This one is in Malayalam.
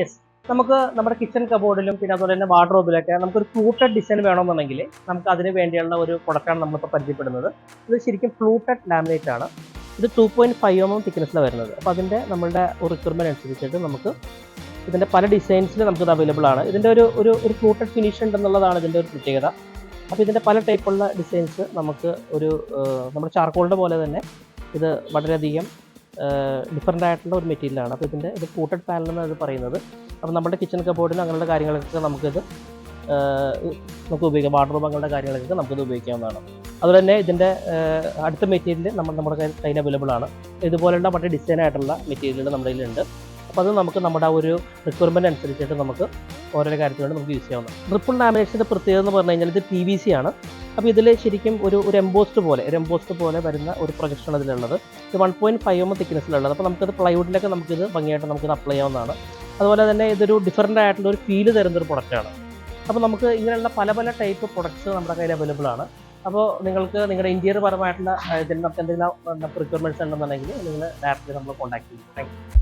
യെസ് നമുക്ക് നമ്മുടെ കിച്ചൺ കബോർഡിലും പിന്നെ അതുപോലെ തന്നെ വാർഡ്രോബിലൊക്കെ നമുക്കൊരു ഫ്ലൂട്ടഡ് ഡിസൈൻ വേണമെന്നുണ്ടെങ്കിൽ നമുക്ക് അതിന് വേണ്ടിയുള്ള ഒരു പ്രൊഡക്റ്റാണ് നമ്മളിപ്പോൾ പരിചയപ്പെടുന്നത്. ഇത് ശരിക്കും ഫ്ലൂട്ടഡ് ലാമിനേറ്റ് ആണ്. ഇത് two point five M M തിക്നെസ്സിലാണ് വരുന്നത്. അപ്പോൾ അതിന്റെ നമ്മളുടെ റിക്വയർമെന്റ് അനുസരിച്ചിട്ട് നമുക്ക് ഇതിന്റെ പല ഡിസൈൻസിൽ നമുക്കിത് അവൈലബിൾ ആണ്. ഇതിന്റെ ഒരു ഒരു ഒരു ഫ്ലൂട്ടഡ് ഫിനിഷ് ഉണ്ടെന്നുള്ളതാണ് ഇതിന്റെ ഒരു പ്രത്യേകത. അപ്പോൾ ഇതിന്റെ പല ടൈപ്പുള്ള ഡിസൈൻസ് നമുക്ക് ഒരു നമ്മുടെ ചാർക്കോളിന്റെ പോലെ തന്നെ ഇത് വളരെയധികം ഡിഫറെന്റ് ആയിട്ടുള്ള ഒരു മെറ്റീരിയലാണ് അപ്പോൾ ഇതിന്റെ ഇത് കൂട്ടഡ് പാനൽ എന്നാണ് ഇത് പറയുന്നത്. അപ്പോൾ നമ്മുടെ കിച്ചൺ കബോർഡിനും അങ്ങനെയുള്ള കാര്യങ്ങളൊക്കെ നമുക്കിത് നമുക്ക് ഉപയോഗിക്കാം. വാട്ടർ അങ്ങനെയുള്ള കാര്യങ്ങളൊക്കെ നമുക്കിത് ഉപയോഗിക്കാവുന്നതാണ്. അതുപോലെ തന്നെ ഇതിന്റെ അടുത്ത മെറ്റീരിയൽ നമ്മൾ നമ്മുടെ കയ്യിൽ അവൈലബിൾ ആണ്. ഇതുപോലെയുള്ള മറ്റേ ഡിസൈൻ ആയിട്ടുള്ള മെറ്റീരിയലുകൾ നമ്മുടെ കയ്യിലുണ്ട്. അപ്പോൾ അത് നമുക്ക് നമ്മുടെ ആ ഒരു റിക്വയർമെന്റ് അനുസരിച്ചിട്ട് നമുക്ക് ഓരോ കാര്യത്തിനുവേണ്ടി നമുക്ക് യൂസ് ചെയ്യാവുന്നതാണ്. ട്രിപ്പിൾ ലാമിനേഷന്റെ പ്രത്യേകത എന്ന് പറഞ്ഞു കഴിഞ്ഞാൽ ഇത് പി വി സി ആണ്. അപ്പോൾ ഇതിൽ ശരിക്കും ഒരു ഒരു എംബോസ്റ്റ് പോലെ ഒരു എംബോസ്റ്റ് പോലെ വരുന്ന ഒരു പ്രൊജക്ഷൻ അതിലുള്ളത്. ഇത് വൺ പോയിന്റ് ഫൈവ് എം തിക്നെസ്സിലുള്ളത് അപ്പോൾ നമുക്കത് പ്ലൈവുഡിലൊക്കെ നമുക്കിത് ഭംഗിയായിട്ട് നമുക്കിത് അപ്ലൈ ചെയ്യാവുന്നതാണ്. അതുപോലെ തന്നെ ഇതൊരു ഡിഫറന്റ് ആയിട്ടുള്ള ഒരു ഫീൽ തരുന്ന ഒരു പ്രൊഡക്റ്റാണ് അപ്പോൾ നമുക്ക് ഇങ്ങനെയുള്ള പല പല ടൈപ്പ് പ്രൊഡക്ട്സ് നമ്മുടെ കയ്യിൽ അവൈലബിൾ ആണ്. അപ്പോൾ നിങ്ങൾക്ക് നിങ്ങളുടെ ഇന്ത്യയുടെ പരമായിട്ടുള്ള ഇതിൽ നമുക്ക് എന്തെങ്കിലും റിക്വയർമെന്റ്സ് ഉണ്ടെന്നുണ്ടെങ്കിൽ നിങ്ങൾ ഡയറക്റ്റ് നമ്മൾ കോൺടാക്ട് ചെയ്യും. താങ്ക്